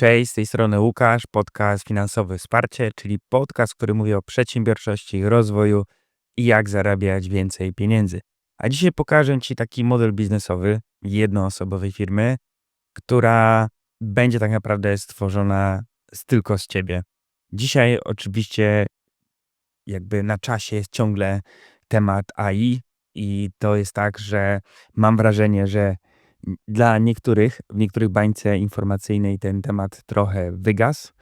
Cześć, z tej strony Łukasz, podcast Finansowe Wsparcie, czyli podcast, który mówi o przedsiębiorczości, rozwoju i jak zarabiać więcej pieniędzy. A dzisiaj pokażę Ci taki model biznesowy jednoosobowej firmy, która będzie tak naprawdę stworzona tylko z Ciebie. Dzisiaj oczywiście jakby na czasie jest ciągle temat AI i to jest tak, że mam wrażenie, że dla niektórych, w niektórych bańce informacyjnej ten temat trochę wygasł,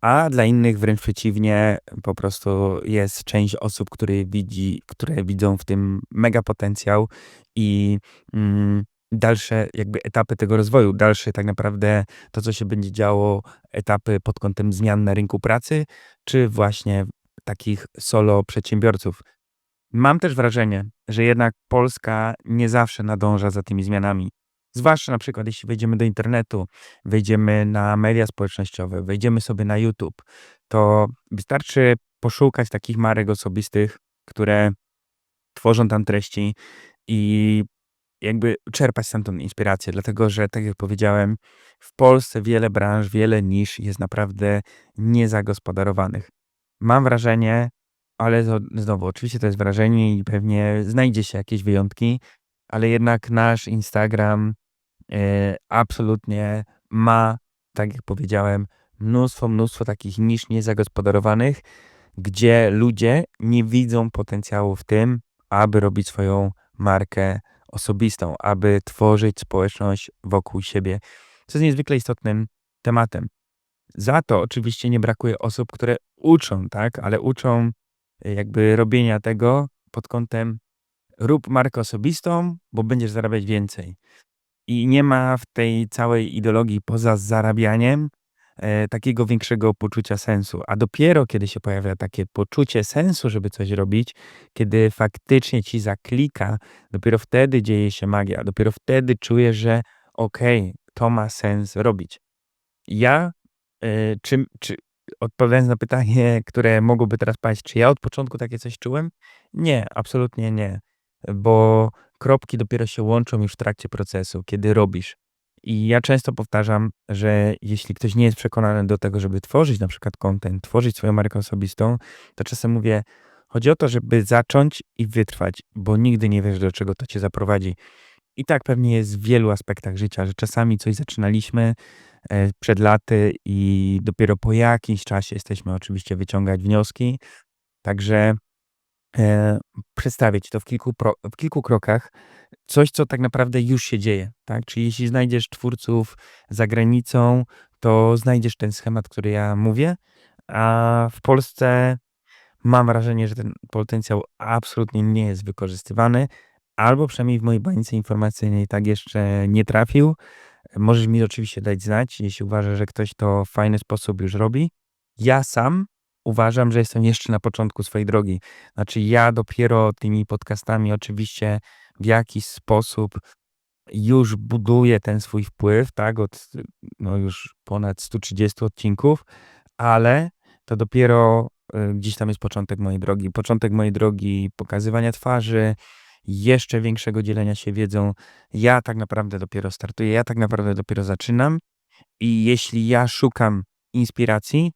a dla innych wręcz przeciwnie, po prostu jest część osób, które, widzi, które widzą w tym mega potencjał i mm, dalsze jakby etapy tego rozwoju, dalsze tak naprawdę to, co się będzie działo, etapy pod kątem zmian na rynku pracy, czy właśnie takich solo przedsiębiorców. Mam też wrażenie, że jednak Polska nie zawsze nadąża za tymi zmianami. Zwłaszcza na przykład, jeśli wejdziemy do internetu, wejdziemy na media społecznościowe, wejdziemy sobie na YouTube, to wystarczy poszukać takich marek osobistych, które tworzą tam treści i jakby czerpać stamtąd inspirację, dlatego że, tak jak powiedziałem, w Polsce wiele branż, wiele nisz jest naprawdę niezagospodarowanych. Mam wrażenie, ale znowu, oczywiście to jest wrażenie i pewnie znajdzie się jakieś wyjątki, ale jednak nasz Instagram absolutnie ma, tak jak powiedziałem, mnóstwo, mnóstwo takich nisz niezagospodarowanych, gdzie ludzie nie widzą potencjału w tym, aby robić swoją markę osobistą, aby tworzyć społeczność wokół siebie, co jest niezwykle istotnym tematem. Za to oczywiście nie brakuje osób, które uczą, tak, ale uczą e, jakby robienia tego pod kątem rób markę osobistą, bo będziesz zarabiać więcej. I nie ma w tej całej ideologii poza zarabianiem e, takiego większego poczucia sensu. A dopiero kiedy się pojawia takie poczucie sensu, żeby coś robić, kiedy faktycznie ci zaklika, dopiero wtedy dzieje się magia. Dopiero wtedy czujesz, że okej, okay, to ma sens robić. Ja, e, czy, czy odpowiadając na pytanie, które mogłoby teraz paść, czy ja od początku takie coś czułem? Nie, absolutnie nie bo kropki dopiero się łączą już w trakcie procesu, kiedy robisz. I ja często powtarzam, że jeśli ktoś nie jest przekonany do tego, żeby tworzyć na przykład content, tworzyć swoją markę osobistą, to czasem mówię, chodzi o to, żeby zacząć i wytrwać, bo nigdy nie wiesz, do czego to cię zaprowadzi. I tak pewnie jest w wielu aspektach życia, że czasami coś zaczynaliśmy e, przed laty i dopiero po jakimś czasie jesteśmy oczywiście wyciągać wnioski. Także e, przedstawić to w kilku, pro, w kilku krokach, coś, co tak naprawdę już się dzieje. Tak? Czyli jeśli znajdziesz twórców za granicą, to znajdziesz ten schemat, który ja mówię, a w Polsce mam wrażenie, że ten potencjał absolutnie nie jest wykorzystywany, albo przynajmniej w mojej bańce informacyjnej tak jeszcze nie trafił. Możesz mi oczywiście dać znać, jeśli uważasz, że ktoś to w fajny sposób już robi. Ja sam uważam, że jestem jeszcze na początku swojej drogi. Znaczy, ja dopiero tymi podcastami oczywiście w jakiś sposób już buduję ten swój wpływ, tak, od no już ponad 130 odcinków, ale to dopiero y, gdzieś tam jest początek mojej drogi. Początek mojej drogi pokazywania twarzy, jeszcze większego dzielenia się wiedzą. Ja tak naprawdę dopiero startuję, ja tak naprawdę dopiero zaczynam. I jeśli ja szukam inspiracji,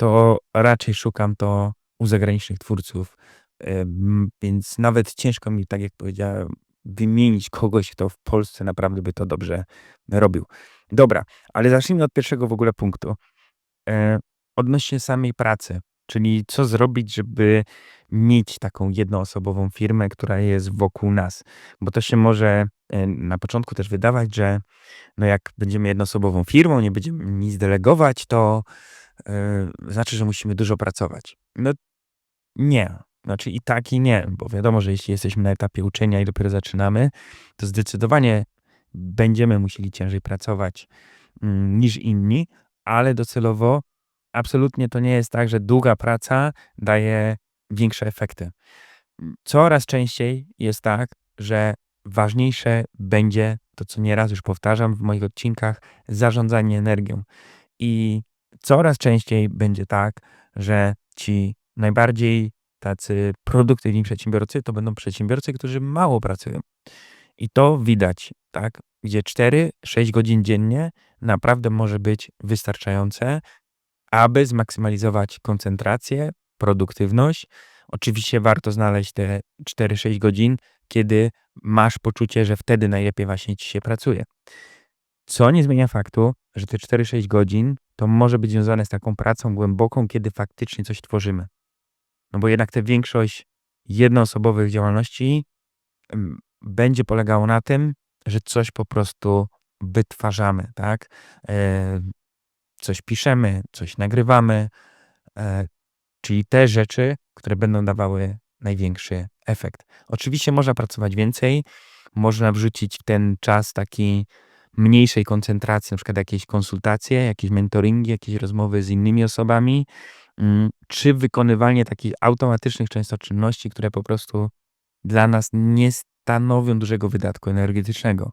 to raczej szukam to u zagranicznych twórców. Więc nawet ciężko mi, tak jak powiedziałem, wymienić kogoś, kto w Polsce naprawdę by to dobrze robił. Dobra, ale zacznijmy od pierwszego w ogóle punktu. E, odnośnie samej pracy, czyli co zrobić, żeby mieć taką jednoosobową firmę, która jest wokół nas. Bo to się może e, na początku też wydawać, że no jak będziemy jednoosobową firmą, nie będziemy nic delegować, to znaczy, że musimy dużo pracować. No nie. Znaczy i tak i nie, bo wiadomo, że jeśli jesteśmy na etapie uczenia i dopiero zaczynamy, to zdecydowanie będziemy musieli ciężej pracować mm, niż inni, ale docelowo absolutnie to nie jest tak, że długa praca daje większe efekty. Coraz częściej jest tak, że ważniejsze będzie to, co nieraz już powtarzam w moich odcinkach, zarządzanie energią. I coraz częściej będzie tak, że ci najbardziej tacy produktywni przedsiębiorcy to będą przedsiębiorcy, którzy mało pracują. I to widać tak? Gdzie 4-6 godzin dziennie naprawdę może być wystarczające, aby zmaksymalizować koncentrację, produktywność. Oczywiście warto znaleźć te 4-6 godzin, kiedy masz poczucie, że wtedy najlepiej właśnie ci się pracuje. Co nie zmienia faktu, że te 4-6 godzin to może być związane z taką pracą głęboką, kiedy faktycznie coś tworzymy. No bo jednak ta większość jednoosobowych działalności będzie polegało na tym, że coś po prostu wytwarzamy, tak? E, coś piszemy, coś nagrywamy, e, czyli te rzeczy, które będą dawały największy efekt. Oczywiście można pracować więcej, można wrzucić ten czas taki mniejszej koncentracji, na przykład jakieś konsultacje, jakieś mentoringi, jakieś rozmowy z innymi osobami, mm, czy wykonywanie takich automatycznych często czynności, które po prostu dla nas nie stanowią dużego wydatku energetycznego.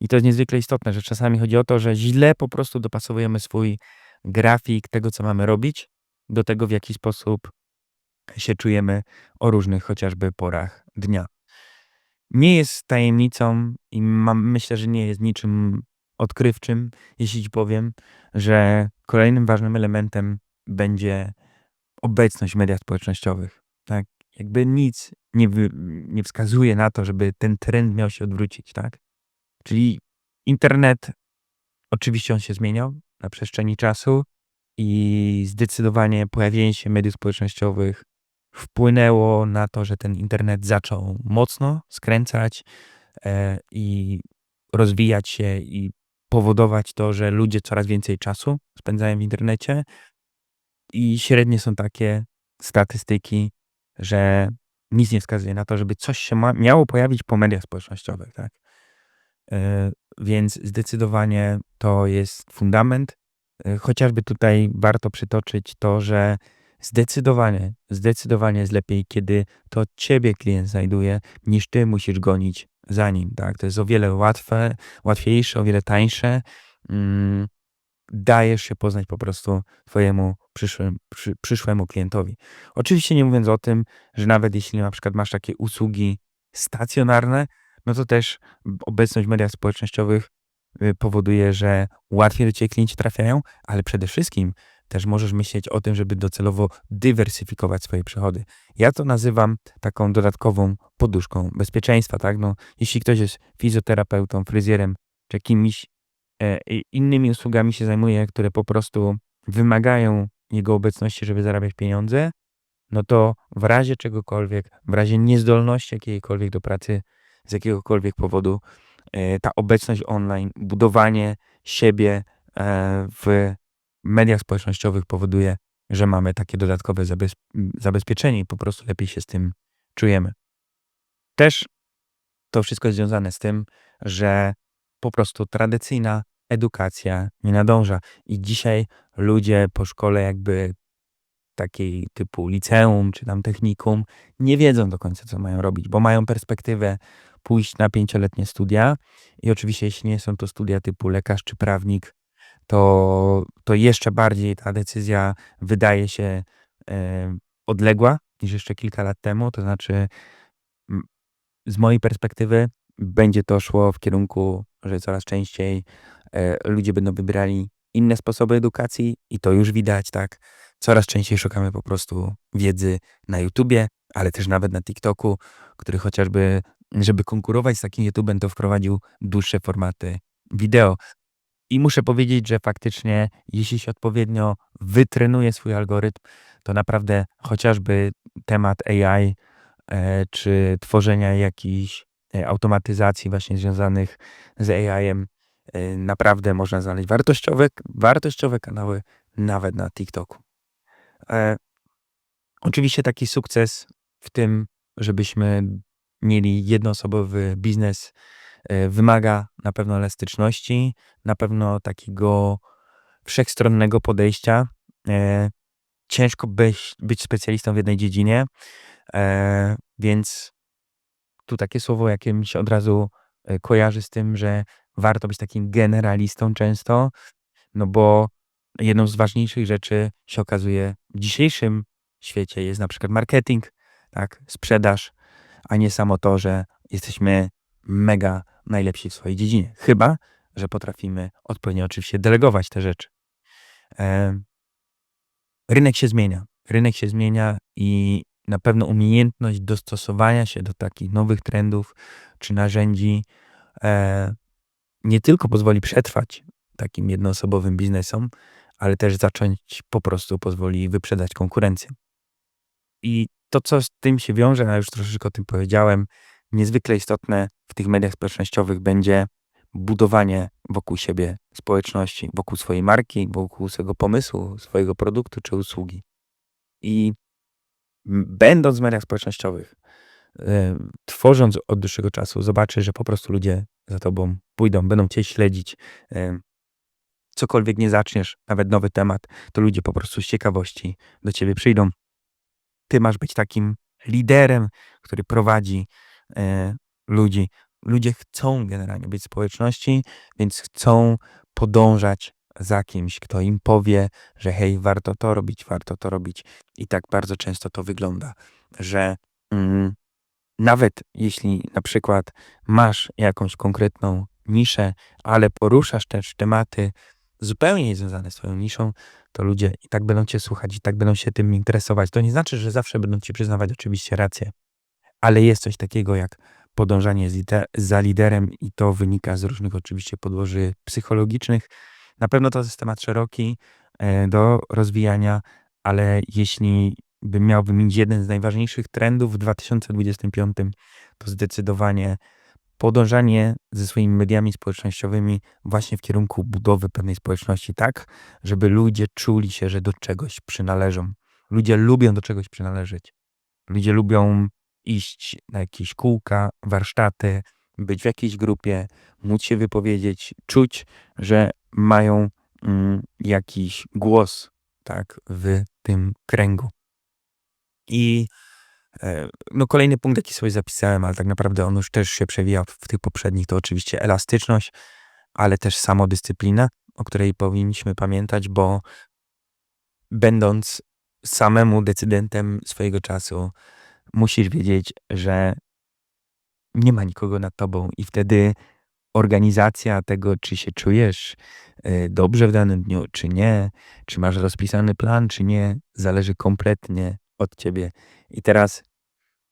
I to jest niezwykle istotne, że czasami chodzi o to, że źle po prostu dopasowujemy swój grafik tego, co mamy robić, do tego, w jaki sposób się czujemy o różnych chociażby porach dnia. Nie jest tajemnicą i mam, myślę, że nie jest niczym odkrywczym, jeśli ci powiem, że kolejnym ważnym elementem będzie obecność w mediach społecznościowych. Tak? Jakby nic nie, nie wskazuje na to, żeby ten trend miał się odwrócić, tak? Czyli internet, oczywiście on się zmieniał na przestrzeni czasu i zdecydowanie pojawienie się mediów społecznościowych wpłynęło na to, że ten internet zaczął mocno skręcać e, i rozwijać się i powodować to, że ludzie coraz więcej czasu spędzają w internecie. I średnie są takie statystyki, że nic nie wskazuje na to, żeby coś się ma, miało pojawić po mediach społecznościowych, tak? E, więc zdecydowanie to jest fundament. E, chociażby tutaj warto przytoczyć to, że zdecydowanie, zdecydowanie jest lepiej, kiedy to ciebie klient znajduje, niż ty musisz gonić za nim, tak? To jest o wiele łatwe, łatwiejsze, o wiele tańsze. Mm, dajesz się poznać po prostu twojemu przyszłym, przy, przyszłemu klientowi. Oczywiście nie mówiąc o tym, że nawet jeśli na przykład masz takie usługi stacjonarne, no to też obecność w mediach społecznościowych y, powoduje, że łatwiej do ciebie klienci trafiają, ale przede wszystkim też możesz myśleć o tym, żeby docelowo dywersyfikować swoje przychody. Ja to nazywam taką dodatkową poduszką bezpieczeństwa, tak? No, jeśli ktoś jest fizjoterapeutą, fryzjerem, czy kimś e, innymi usługami się zajmuje, które po prostu wymagają jego obecności, żeby zarabiać pieniądze, no to w razie czegokolwiek, w razie niezdolności jakiejkolwiek do pracy z jakiegokolwiek powodu, e, ta obecność online, budowanie siebie e, w mediach społecznościowych powoduje, że mamy takie dodatkowe zabezpieczenie i po prostu lepiej się z tym czujemy. Też to wszystko jest związane z tym, że po prostu tradycyjna edukacja nie nadąża. I dzisiaj ludzie po szkole jakby takiej typu liceum czy tam technikum nie wiedzą do końca, co mają robić, bo mają perspektywę pójść na pięcioletnie studia i oczywiście jeśli nie są to studia typu lekarz czy prawnik, to, to jeszcze bardziej ta decyzja wydaje się e, odległa niż jeszcze kilka lat temu. To znaczy, z mojej perspektywy, będzie to szło w kierunku, że coraz częściej e, ludzie będą wybierali inne sposoby edukacji i to już widać, tak. Coraz częściej szukamy po prostu wiedzy na YouTubie, ale też nawet na TikToku, który chociażby, żeby konkurować z takim YouTubem, to wprowadził dłuższe formaty wideo. I muszę powiedzieć, że faktycznie, jeśli się odpowiednio wytrenuje swój algorytm, to naprawdę chociażby temat AI e, czy tworzenia jakichś e, automatyzacji właśnie związanych z AI-em, e, naprawdę można znaleźć wartościowe, wartościowe kanały nawet na TikToku. Oczywiście taki sukces w tym, żebyśmy mieli jednoosobowy biznes wymaga na pewno elastyczności, na pewno takiego wszechstronnego podejścia. E, ciężko być, być specjalistą w jednej dziedzinie, e, więc tu takie słowo, jakie mi się od razu kojarzy z tym, że warto być takim generalistą często, no bo jedną z ważniejszych rzeczy się okazuje w dzisiejszym świecie jest na przykład marketing, tak, sprzedaż, a nie samo to, że jesteśmy mega najlepsi w swojej dziedzinie. Chyba, że potrafimy odpowiednio oczywiście delegować te rzeczy. Rynek się zmienia. Rynek się zmienia i na pewno umiejętność dostosowania się do takich nowych trendów czy narzędzi e, nie tylko pozwoli przetrwać takim jednoosobowym biznesom, ale też zacząć po prostu pozwoli wyprzedać konkurencję. I to, co z tym się wiąże, a już troszeczkę o tym powiedziałem, niezwykle istotne w tych mediach społecznościowych będzie budowanie wokół siebie społeczności, wokół swojej marki, wokół swojego pomysłu, swojego produktu czy usługi. I będąc w mediach społecznościowych, e, tworząc od dłuższego czasu, zobaczysz, że po prostu ludzie za tobą pójdą, będą cię śledzić. E, cokolwiek nie zaczniesz, nawet nowy temat, to ludzie po prostu z ciekawości do ciebie przyjdą. Ty masz być takim liderem, który prowadzi ludzi. Ludzie chcą generalnie być w społeczności, więc chcą podążać za kimś, kto im powie, że hej, warto to robić, warto to robić. I tak bardzo często to wygląda, że mm, nawet jeśli na przykład masz jakąś konkretną niszę, ale poruszasz też tematy zupełnie niezwiązane z swoją niszą, to ludzie i tak będą cię słuchać, i tak będą się tym interesować. To nie znaczy, że zawsze będą ci przyznawać oczywiście rację, ale jest coś takiego jak podążanie za liderem i to wynika z różnych oczywiście podłoży psychologicznych. Na pewno to jest temat szeroki e, do rozwijania, ale jeśli bym miał wymienić jeden z najważniejszych trendów w 2025, to zdecydowanie podążanie ze swoimi mediami społecznościowymi właśnie w kierunku budowy pewnej społeczności, tak, żeby ludzie czuli się, że do czegoś przynależą. Ludzie lubią do czegoś przynależeć. Ludzie lubią iść na jakieś kółka, warsztaty, być w jakiejś grupie, móc się wypowiedzieć, czuć, że mają mm, jakiś głos tak, w tym kręgu. I e, no kolejny punkt, jaki sobie zapisałem, ale tak naprawdę on już też się przewija w tych poprzednich, to oczywiście elastyczność, ale też samodyscyplina, o której powinniśmy pamiętać, bo będąc samemu decydentem swojego czasu, musisz wiedzieć, że nie ma nikogo nad tobą i wtedy organizacja tego, czy się czujesz e, dobrze w danym dniu, czy nie, czy masz rozpisany plan, czy nie, zależy kompletnie od ciebie. I teraz,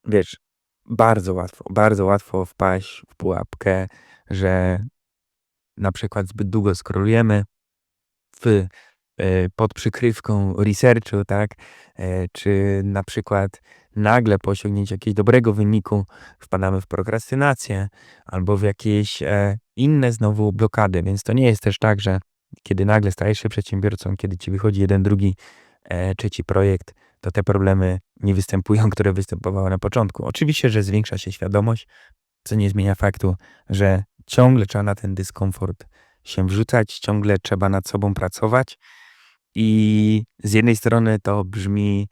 wiesz, bardzo łatwo, bardzo łatwo wpaść w pułapkę, że na przykład zbyt długo skrolujemy w, pod przykrywką researchu, tak? E, czy na przykład nagle po osiągnięciu jakiegoś dobrego wyniku wpadamy w prokrastynację albo w jakieś e, inne znowu blokady. Więc to nie jest też tak, że kiedy nagle stajesz się przedsiębiorcą, kiedy ci wychodzi jeden, drugi, trzeci projekt, to te problemy nie występują, które występowały na początku. Oczywiście, że zwiększa się świadomość, co nie zmienia faktu, że ciągle trzeba na ten dyskomfort się wrzucać, ciągle trzeba nad sobą pracować. I z jednej strony to brzmi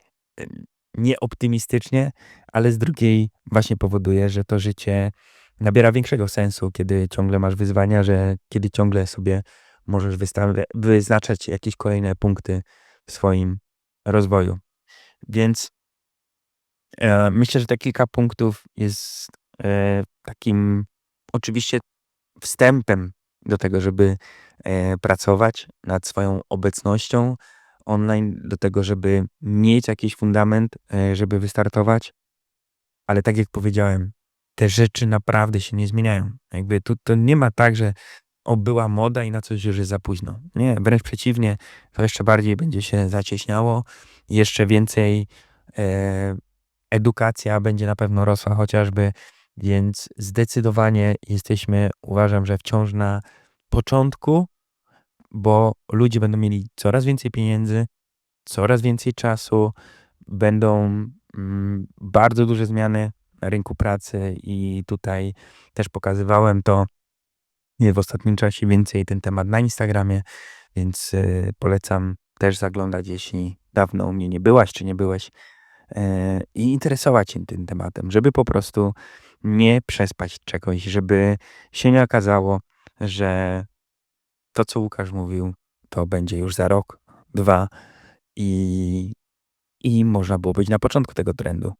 nieoptymistycznie, ale z drugiej właśnie powoduje, że to życie nabiera większego sensu, kiedy ciągle masz wyzwania, że kiedy ciągle sobie możesz wyznaczać jakieś kolejne punkty w swoim rozwoju. Więc e, myślę, że te kilka punktów jest e, takim oczywiście wstępem do tego, żeby e, pracować nad swoją obecnością online, do tego, żeby mieć jakiś fundament, e, żeby wystartować. Ale tak jak powiedziałem, te rzeczy naprawdę się nie zmieniają. Jakby tu to nie ma tak, że obyła moda i na coś już jest za późno. Nie, wręcz przeciwnie, to jeszcze bardziej będzie się zacieśniało, jeszcze więcej e, edukacja będzie na pewno rosła chociażby, więc zdecydowanie jesteśmy, uważam, że wciąż na początku, bo ludzie będą mieli coraz więcej pieniędzy, coraz więcej czasu, będą mm, bardzo duże zmiany na rynku pracy i tutaj też pokazywałem to w ostatnim czasie więcej ten temat na Instagramie, więc y, polecam też zaglądać, jeśli dawno u mnie nie byłaś czy nie byłeś y, i interesować się tym tematem, żeby po prostu nie przespać czegoś, żeby się nie okazało, że to, co Łukasz mówił, to będzie już za rok, dwa i, i można było być na początku tego trendu,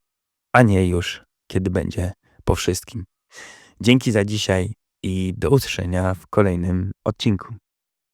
a nie już kiedy będzie po wszystkim. Dzięki za dzisiaj i do usłyszenia w kolejnym odcinku.